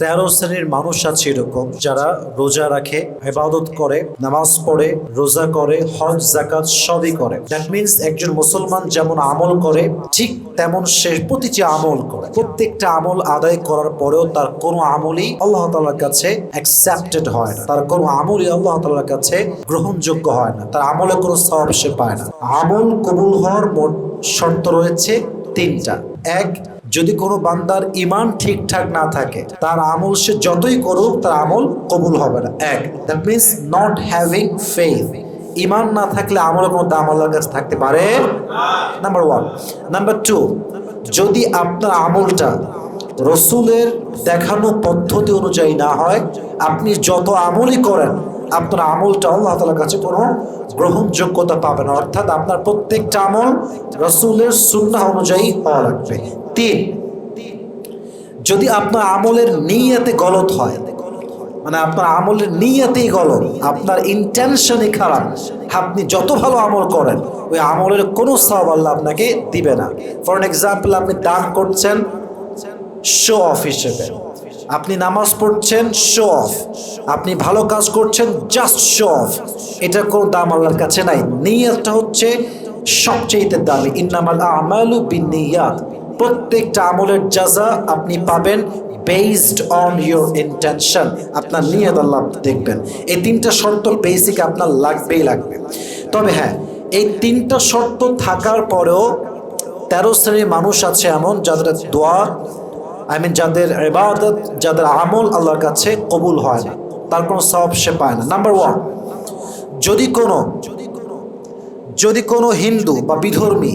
তেরো শ্রেণির মানুষ আছে এরকম যারা রোজা রাখে, ইবাদত করে, নামাজ পড়ে, রোজা করে, হজ জাকাত সবই করে। দ্যাট মিনস একজন মুসলমান যেমন আমল করে, ঠিক তেমন সে প্রতিটি আমল করে। প্রত্যেকটা আমল আদায় করার পরেও তার কোনো আমলই আল্লাহ তালার কাছে অ্যাকসেপ্টেড হয় না। তার কোনো আমলই আল্লাহ তালার কাছে গ্রহণযোগ্য হয় না। তার আমলে কোনো সব সে পায় না। আমল কবুল হওয়ার শর্ত রয়েছে তিনটা। এক, যদি কোনো বান্দার ইমান ঠিকঠাক না থাকে, তার আমল সে যতই করুক, তার আমল কবুল হবে না। এক that means not having faith ইমান না থাকলে আমলে কোনো দাম আল্লাহর কাছে থাকতে পারে নাম্বার ওয়ান নাম্বার টু যদি আপনার আমলটা রসুলের দেখানো পদ্ধতি অনুযায়ী না হয়, আপনি যত আমলই করেন আপনার আমলটা আল্লাহ তালার কাছে কোনো গ্রহণযোগ্যতা পাবে না। অর্থাৎ আপনার প্রত্যেকটা আমল রসুলের সুন্নাহ অনুযায়ী হওয়া লাগবে। তিন, যদি আপনার আমলের নিয়াতে গলত হয় মানে আপনার আমলের নিয়াতেই গলত, আপনার ইন্টেনশনই খারাপ, আপনি যত ভালো আমল করেন, ওই আমলের কোনো সব আল্লাহ আপনাকে দিবে না। ফর এক্সাম্পল আপনি দান করছেন শো অফ হিসেবে। আপনি নামাজ পড়ছেন শো অফ আপনি ভালো কাজ করছেন জাস্ট শো অফ এটার কোনো দাম আল্লাহর কাছে নাই। নিয়তটা হচ্ছে সবচেয়ে দামি। ইন্নামাল আমালু বিনিয়াত। প্রত্যেকটা আমলের জাজা আপনি পাবেন বেসড অন ইউর ইন্টেনশন আপনার নিয়ত আল্লাহ দেখবেন। এই তিনটা শর্ত বেসিক আপনার লাগবেই লাগবে। তবে হ্যাঁ এই তিনটা শর্ত থাকার পরেও তেরো শ্রেণির মানুষ আছে এমন যাদের দোয়া আই মিন যাদের ইবাদত, যাদের আমল আল্লাহর কাছে কবুল হয় না, তার কোনো সব সে পায় না। নাম্বার ওয়ান যদি কোনো যদি কোনো হিন্দু বা বিধর্মী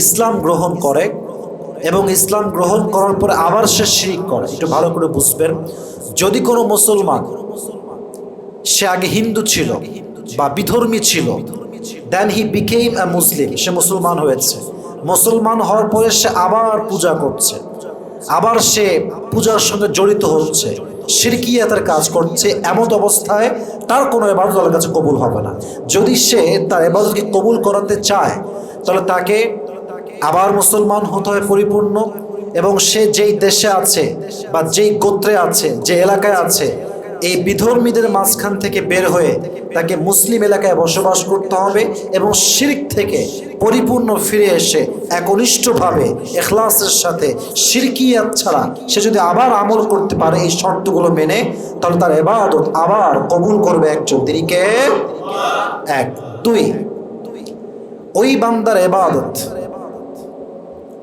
ইসলাম গ্রহণ করে এবং ইসলাম গ্রহণ করার পরে আবার সে শিরিক করে, একটু ভালো করে বুঝবেন, যদি কোনো মুসলমান, সে আগে হিন্দু ছিল বা বিধর্মী ছিল দেন হি বিকেম এ মুসলিম সে মুসলমান হয়েছে। মুসলমান হওয়ার পরে সে আবার পূজা করছে। আবার সে পূজার সঙ্গে জড়িত হচ্ছে। সিরকিয়াতের কাজ করছে এমন অবস্থায়, তার কোনো এবাদত আল্লাহর কাছে কবুল হবে না। যদি সে তার এবাদতকে কবুল করাতে চায়, তাহলে তাকে আবার মুসলমান হতে হয় পরিপূর্ণ, এবং সে যেই দেশে আছে বা যেই গোত্রে আছে, যে এলাকায় আছে, এই বিধর্মীদের মাঝখান থেকে বের হয়ে তাকে মুসলিম এলাকায় বসবাস করতে হবে, এবং শিরিক থেকে পরিপূর্ণ ফিরে এসে একনিষ্ঠভাবে এখলাসের সাথে শিরকিয়াত ছাড়া সে যদি আবার আমল করতে পারে এই শর্তগুলো মেনে, তাহলে তার এবাদত আবার কবুল করবে একজন। তিনি কে? এক, দুই। ওই বান্দার এবাদত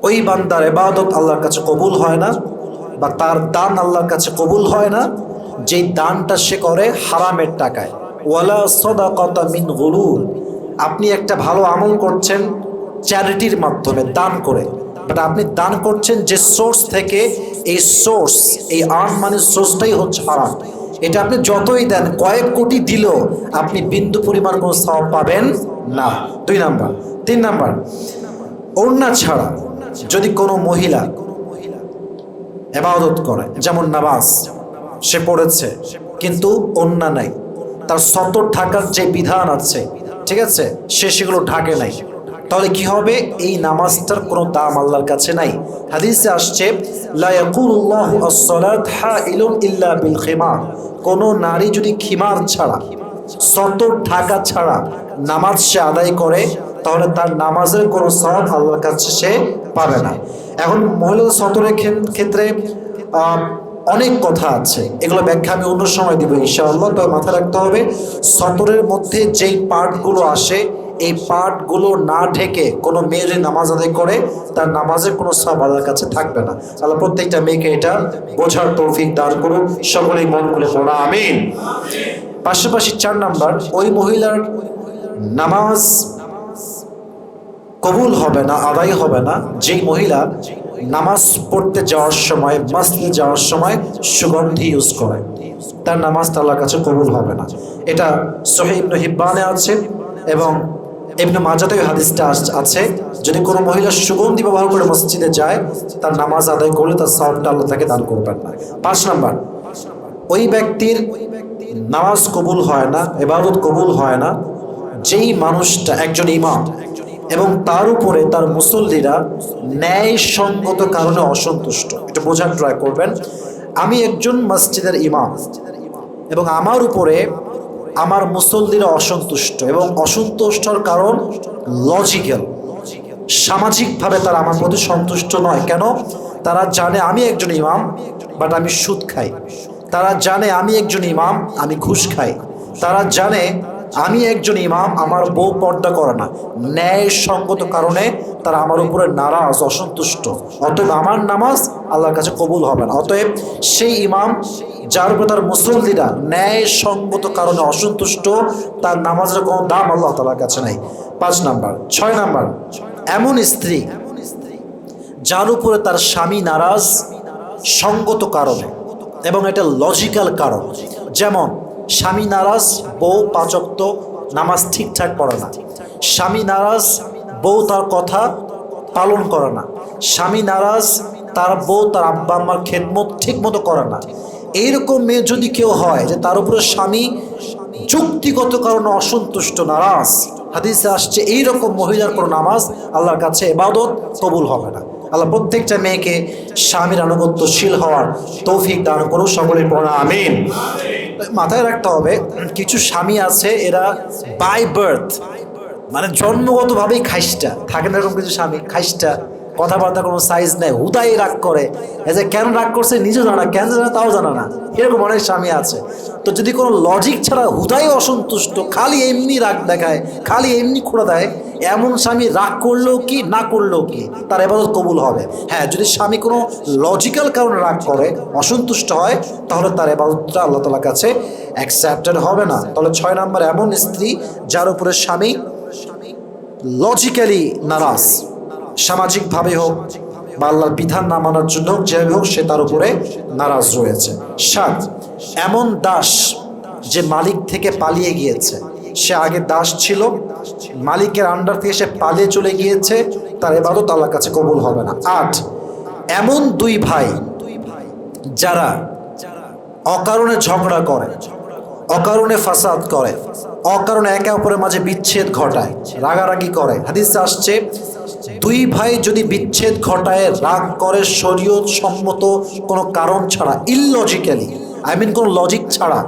ওই বান্দার এবাদত আল্লাহর কাছে কবুল হয় না বা তার দান আল্লাহর কাছে কবুল হয় না, যেই দানটা সে করে হারামের টাকায়। ওয়ালা সদাকতা মিন গুলুর আপনি একটা ভালো আমল করছেন, চ্যারিটির মাধ্যমে দান করে। বাট আপনি দান করছেন যে সোর্স থেকে এই সোর্স এই আর্ন মানে সোর্সটাই হচ্ছে হারাম। এটা আপনি যতই দেন, কয়েক কোটি দিলেও আপনি বিন্দু পরিমাণ কোনো সব পাবেন না। দুই নাম্বার। তিন নাম্বার, ওড়না ছাড়া যদি কোনো মহিলা এবাদত করে, যেমন নামাজ, সে পড়েছে, কিন্তু অন্যা নাই। তার সতর থাকার যে বিধান আছে ঠিক আছে? সে সেগুলো ঢাকে নাই। তাহলে কি হবে? এই নামাজটার কোনো দাম আল্লাহর কাছে নাই। হাদিসে আসছে কোন নারী যদি খিমার ছাড়া, সতর ঢাকা ছাড়া নামাজ সে আদায় করে, তাহলে তার নামাজের কোনো সব আল্লাহর কাছে সে পাবে না। এখন মহিলা সতরের ক্ষেত্রে অনেক কথা আছে। এগুলো ব্যাখ্যা আমি অন্য সময় দিব ইনশাআল্লাহ। তবে মাথায় রাখতে হবে, সতরের মধ্যে যেই পার্টগুলো আসে, এই পার্টগুলো না ঢেকে কোনো মেয়ে যদি নামাজ আদায় করে, তার নামাজের কোনো সব আল্লাহর কাছে থাকবে না। আল্লাহ প্রত্যেকটা মেয়েকে এটা বোঝার তৌফিক দান করুন। সকলেই মন করে পড়া আমিন। পাশাপাশি চার নাম্বার, ওই মহিলার নামাজ কবুল হবে না, আদায় হবে না, যেই মহিলা নামাজ পড়তে যাওয়ার সময়, মসজিদে যাওয়ার সময় সুগন্ধি ইউজ করে। তার নামাজ আল্লাহর কাছে কবুল হবে না। এটা সহি ইবনু হিব্বানে আছে এবং ইবনু মাজাতেও হাদিসটা আছে। যদি কোনো মহিলা সুগন্ধি ব্যবহার করে মসজিদে যায়, তার নামাজ আদায় করলে তার সাউন্ডটা আল্লাহ তাকে দান করবেন না। পাঁচ নাম্বার, ওই ব্যক্তির নামাজ কবুল হয় না, এবাদত কবুল হয় না, যেই মানুষটা একজন ইমাম এবং তার উপরে তার মুসল্লিরা ন্যায়সঙ্গত কারণে অসন্তুষ্ট। এটা বোঝার ট্রাই করবেন। আমি একজন মসজিদের ইমাম এবং আমার উপরে আমার মুসল্লিরা অসন্তুষ্ট এবং অসন্তুষ্টর কারণ লজিক্যাল সামাজিকভাবে তারা আমার প্রতি সন্তুষ্ট নয়। কেন? তারা জানে আমি একজন ইমাম বাট আমি সুদ খাই। তারা জানে আমি একজন ইমাম, আমি ঘুষ খাই। তারা জানে আমি একজন ইমাম, আমার বউ পর্দা করে না। ন্যায় সঙ্গত কারণে তারা আমার উপরে নারাজ, অসন্তুষ্ট। অতএব আমার নামাজ আল্লাহর কাছে কবুল হবে না। অতএব সেই ইমাম, যার উপর তার মুসল্লিরা ন্যায় সঙ্গত কারণে অসন্তুষ্ট, তার নামাজের কোনো দাম আল্লাহ তালার কাছে নাই। পাঁচ নাম্বার। ছয় নাম্বার। এমন স্ত্রী, যার উপরে তার স্বামী নারাজ, সঙ্গত কারণে এবং এটা লজিক্যাল কারণ। যেমন স্বামী নারাজ, বউ পাচক্ত, নামাজ ঠিকঠাক পড়ে না। স্বামী নারাজ, বউ তার কথা পালন করে না। স্বামী নারাজ, তার বউ তার আব্বা আম্মার খেদমত ঠিক মতো করে না। এইরকম মেয়ে যদি কেউ হয় যে তার উপরে স্বামী যুক্তিগত কারণে অসন্তুষ্ট, নারাজ, হাদিসে আসছে এইরকম মহিলার কোনো নামাজ আল্লাহর কাছে এবাদত কবুল হবে না। আল্লাহ প্রত্যেকটা মেয়েকে স্বামীর আনুগত্যশীল হওয়ার তৌফিক দান করুন সকলের পড়া, আমিন। মাথায় রাখতে হবে, কিছু স্বামী আছে, এরা বাই বার্থ মানে জন্মগতভাবেই খাইসটা, থাকে না এরকম কিছু স্বামী, খাইসটা। কথাবার্তা কোনো সাইজ নেই, হুদাই রাগ করে। এই যে কেন রাগ করছে নিজেও জানা কেন জানা তাও জানা না। এরকম অনেক স্বামী আছে। তো যদি কোনো লজিক ছাড়া হুদাই অসন্তুষ্ট, খালি এমনি রাগ দেখায়, খালি এমনি খোঁড়া দেয়, এমন স্বামী রাগ করলেও কি, না করলেও কি, তার এবাদত কবুল হবে। হ্যাঁ যদি স্বামী কোনো লজিক্যাল কারণে রাগ করে, অসন্তুষ্ট হয়, তাহলে তার এবাদতটা আল্লাহ তালার কাছে অ্যাকসেপ্টেড হবে না। তাহলে ছয় নম্বর এমন স্ত্রী যার উপরে স্বামী লজিক্যালি নারাজ। সামাজিকভাবে হোক বা আল্লাহর বিধান না মানার জন্য হোক, যেভাবে হোক, সে তার উপরে নারাজ রয়েছে। সাত, এমন দাস যে মালিক থেকে পালিয়ে গিয়েছে। সে আগে দাস ছিল, মালিকের আন্ডার থেকে সে পালিয়ে চলে গিয়েছে, তার এবাদত আল্লাহর কাছে কবুল হবে না। আট, এমন দুই ভাই যারা অকারণে ঝগড়া করে, অকারণে ফাসাদ করে, অকারণে একে অপরের মাঝে বিচ্ছেদ ঘটায়, রাগারাগি করে। হাদিস আসছে দুই ভাই যদি বিচ্ছেদ ঘটায়, রাগ করে, শরীয়ত সম্মত কোনো কারণ ছাড়া ইললজিক্যালি আই মিন কোনো লজিক ছাড়া,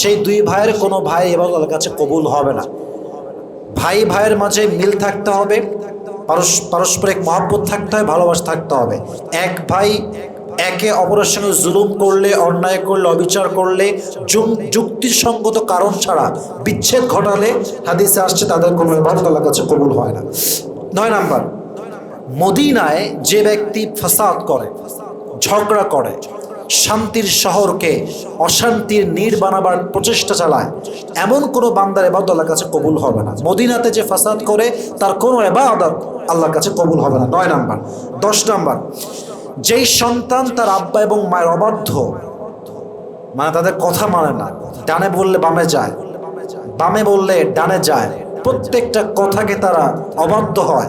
সেই দুই ভাইয়ের কোনো ভাই এবং আল্লাহর কাছে কবুল হবে না। ভাই ভাইয়ের মাঝে মিল থাকতে হবে পারস্পরিক মহাব্বত থাকতে হবে, ভালোবাসা থাকতে হবে। এক ভাই একে অপরের সঙ্গে জুলুম করলে, অন্যায় করলে, অবিচার করলে যুক্তিসঙ্গত কারণ ছাড়া বিচ্ছেদ ঘটালে, হাদিসে আসছে তাদের কোনো এবাদত আল্লাহর কাছে কবুল হয় না। নয় নাম্বার মদিনায় যে ব্যক্তি ফাসাদ করে, ঝগড়া করে, শান্তির শহরকে অশান্তির নীড় বানাবার প্রচেষ্টা চালায়, এমন কোনো বান্দার এবাদত আল্লাহর কাছে কবুল হবে না। মদিনাতে যে ফাসাদ করে, তার কোনো এবাদত আল্লাহর কাছে কবুল হবে না। নয় নাম্বার। দশ নাম্বার। যেই সন্তান তার আব্বা এবং মায়ের অবাধ্য মানে তাদের কথা মানে না। ডানে বললে বামে যায়, বামে বললে ডানে যায়। প্রত্যেকটা কথাকে তারা অবাধ্য হয়।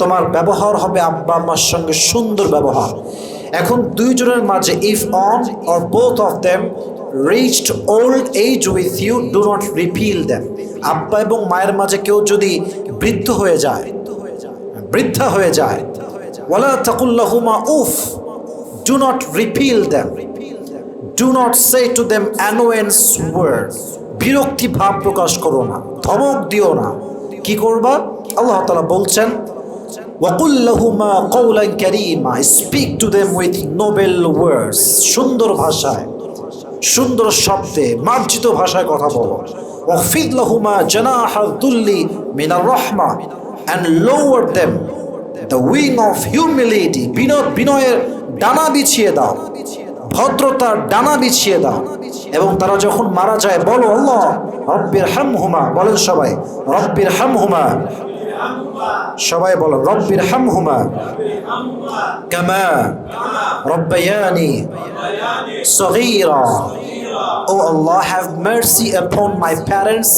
তোমার ব্যবহার হবে আব্বা আম্মার সঙ্গে সুন্দর ব্যবহার। এখন দুইজনের মাঝে if one or both of them reached old age with you do not refill them আব্বা এবং মায়ের মাঝে কেউ যদি বৃদ্ধ হয়ে যায়, বৃদ্ধা হয়ে যায়, ওয়ালা তাকুল্লাহুমা উফ do not refill them do not say to them annoyance word বিরক্তি ভাব প্রকাশ করো না, ধমক দিও না। কি করবা? আল্লাহ তালা বলছেন ওয়াকুল্লাহুমা কৌলান ক্যারিমা speak to them with noble words সুন্দর ভাষায়, সুন্দর শব্দে, মার্জিত ভাষায় কথা বলো। ওয়াফিদ লাহুমা জানাহা দুল্লি মিনার রহমা and lower them the wing of humility বিনয় বিনয়ের ডানা বিছিয়ে দাও, ভদ্রতার ডানা বিছিয়ে দাও। এবং তারা যখন মারা যায়, বলো, আল্লাহ রব্বির হাম হুমা বলেন সবাই রব্বির হাম হুমা সবাই বলো রব্বির হাম হুমা কামা রব্বায়ানি সগীরা Oh Allah, have mercy upon my parents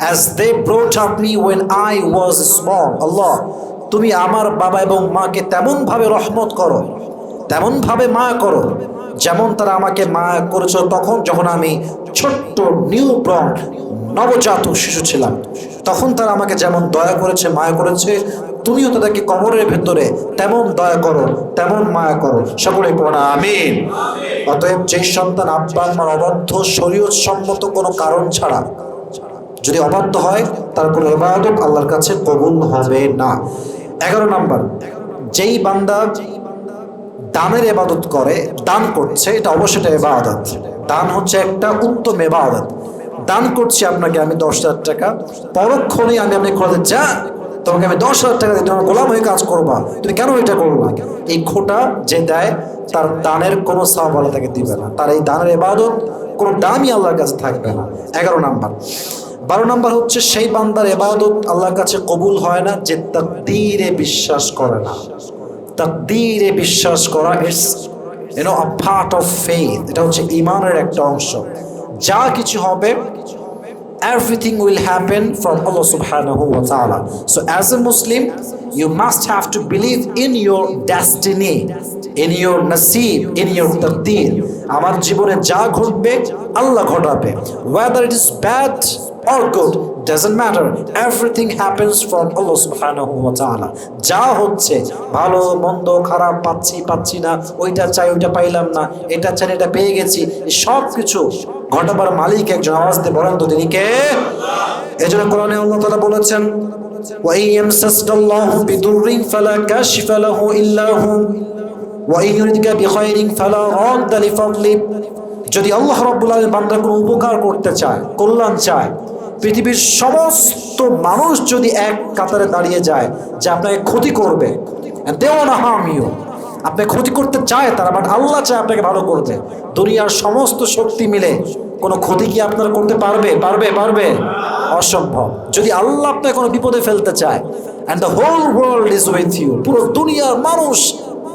as they brought up me when I was small. আল্লাহ তুমি আমার বাবা এবং মাকে তেমন ভাবে রহমত করো তেমন ভাবে মায়া করো যেমন তারা আমাকে মায়া করেছ তখন যখন আমি ছোট্ট নিউ ব্রন নবজাতক শিশু ছিলাম। তখন তারা আমাকে যেমন দয়া করেছে, মায়া করেছে, তুমিও তাদেরকে কবরের ভেতরে তেমন দয়া করো, তেমন মায়া করো। সকলে পড়া আমিন। অতএব যে সন্তান আব্বা আম্মার অবাধ্য, শরীয়ত সম্মত কোনো কারণ ছাড়া যদি অবাধ্য হয়, তার কোনো এবাদত আল্লাহর কাছে কবুল হবে না। এগারো নাম্বার, যেই বান্দা দানের এবাদত করে, দান করছে, এটা অবশ্যই একটা এবাদত দান হচ্ছে একটা উত্তম এবাদত দান করছি আপনাকে, আমি দশ হাজার টাকা। পরক্ষণে আমি আপনি খোলা যা, তোমাকে আমি দশ হাজার টাকা দিই তোমার গোলাম হয়ে কাজ করবা। তুমি কেন এটা করবা এই খোটা যে দেয়, তার দানের কোনো সাহাব আল্লাহ তাকে দিবে না। তার এই দানের এবাদত কোনো দামই আল্লাহর কাছে থাকবে না। এগারো নাম্বার। বারো নাম্বার হচ্ছে, সেই বান্দার এবাদত আল্লাহর কাছে কবুল হয় না, যে তাকদীরে বিশ্বাস করে না। তাকদীরে বিশ্বাস করা it's you know a part of faith এটা হচ্ছে ইমানের একটা অংশ। যা কিছু হবে everything will happen from Allah subhanahu wa ta'ala. So as a Muslim, you must have to believe in your destiny, in your nasib, in your taqdeer. আমার জীবনে যা ঘটবে আল্লাহ ঘটাবে whether it is bad or good doesn't matter everything happens from Allah subhanahu wa ta'ala যা হচ্ছে ভালো মন্দ খারাপ পাচ্ছি পাচ্ছি না ওইটা চাই ওইটা পাইলাম না এটা চাই এটা পেয়ে গেছি এই সব কিছু ঘটাবার মালিক একজন আওয়াজ দিয়ে বলেন তো তিনি কে এজন্য কোরআনে আল্লাহ তাআলা বলেছেন وَإِن يَمْسَسْكَ اللَّهُ بِضُرٍّ فَلَا كَاشِفَ لَهُ إِلَّا هُوَ وَإِن يُرِدْكَ بِخَيْرٍ فَلَا رَادَّ لِفَضْلِهِ যদি আল্লাহ রাব্বুল আলামিন বান্দার কোনো উপকার করতে চায় কল্যাণ চায় পৃথিবীর সমস্ত মানুষ যদি এক কাতারে দাঁড়িয়ে যায় যে আপনাকে ক্ষতি করবে দেও না হাম ইউ আপনি ক্ষতি করতে চায় তারা বাট আল্লাহ চায় আপনাকে ভালো করতে, দুনিয়ার সমস্ত শক্তি মিলে কোনো ক্ষতি কি আপনার করতে পারবে পারবে পারবে? অসম্ভব। যদি আল্লাহ আপনাকে কোনো বিপদে ফেলতে চায় and the whole world is with you পুরো দুনিয়ার মানুষ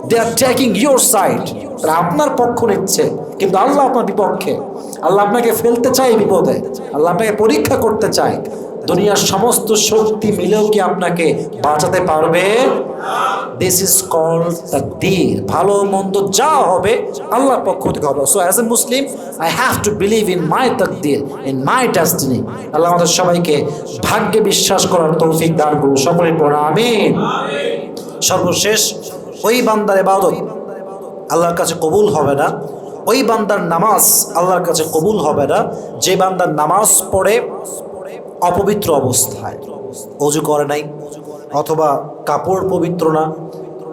they are taking your side তারা আপনার পক্ষ নিচ্ছে, কিন্তু আল্লাহ আপনার বিপক্ষে। আল্লাহ আপনাকে ফেলতে চায় বিপদে। আল্লাহ আপনাকে পরীক্ষা করতে চায়। দুনিয়ার সমস্ত শক্তি মিলেও কি আপনাকে বাঁচাতে পারবে? দিস ইজ কল্ড তাকদীর ভালো মন্দ যা হবে, আল্লাহর পক্ষ থেকে হবে। So as a Muslim I have to believe in my তাকদীর in my destiny আল্লাহ আমাদের সবাইকে ভাগ্যে বিশ্বাস করার তৌফিক দান করুন। সকলের পড়া আমিন। সর্বশেষ ওই বান্দার এবাদত আল্লাহর কাছে কবুল হবে না। ওই বান্দার নামাজ আল্লাহর কাছে কবুল হবে না। যে বান্দার নামাজ পড়ে অপবিত্র অবস্থায়। অজু করে নাই, অথবা কাপড় পবিত্র না,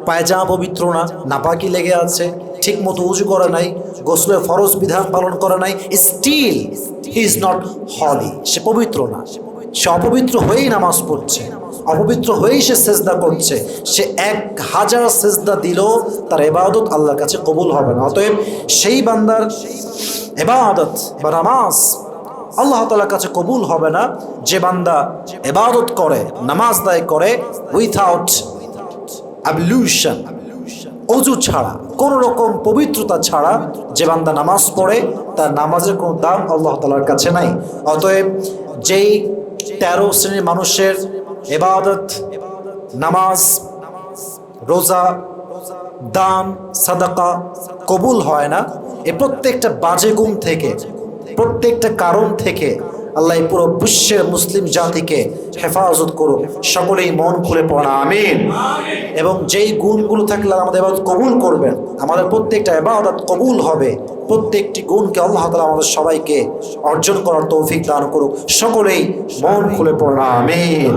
পায়জামা পবিত্র না, নাপাকি লেগে আছে ঠিক মতো উজু করে নাই, গোসলের ফরজ বিধান পালন করে নাই still he is not holy সে পবিত্র না। সে অপবিত্র হয়েই নামাজ পড়ছে। অপবিত্র হয়েই সে সেজদা করছে। সে এক হাজার সেজদা দিলেও তার এবাদত আল্লাহর কাছে কবুল হবে না। অতএব সেই বান্দার এবাদত বা নামাজ আল্লাহ তালার কাছে কবুল হবে না। যে বান্দা এবাদত করে, নামাজ দায় করে উইথাউট অ্যাবলিউশন অজু ছাড়া, কোনো রকম পবিত্রতা ছাড়া যে বান্দা নামাজ পড়ে, তার নামাজের কোনো দাম আল্লাহ তালার কাছে নাই। অতএব যেই তেরো শ্রেণির মানুষের এবাদত নামাজ, রোজা, দান, সাদাকা কবুল হয় না। এ প্রত্যেকটা বাজে গুম থেকে, প্রত্যেকটা কারণ থেকে আল্লাহ পুরো বিশ্বের মুসলিম জাতিকে হেফাজত করুক। সকলেই মন খুলে পড়া, আমিন। এবং যেই গুণগুলো থাকলে আমাদের এবার কবুল করবেন, আমাদের প্রত্যেকটা এবাদত কবুল হবে। প্রত্যেকটি গুণকে আল্লাহ তালা আমাদের সবাইকে অর্জন করার তৌফিক দান করুক। সকলেই মন খুলে পড়া আমিন।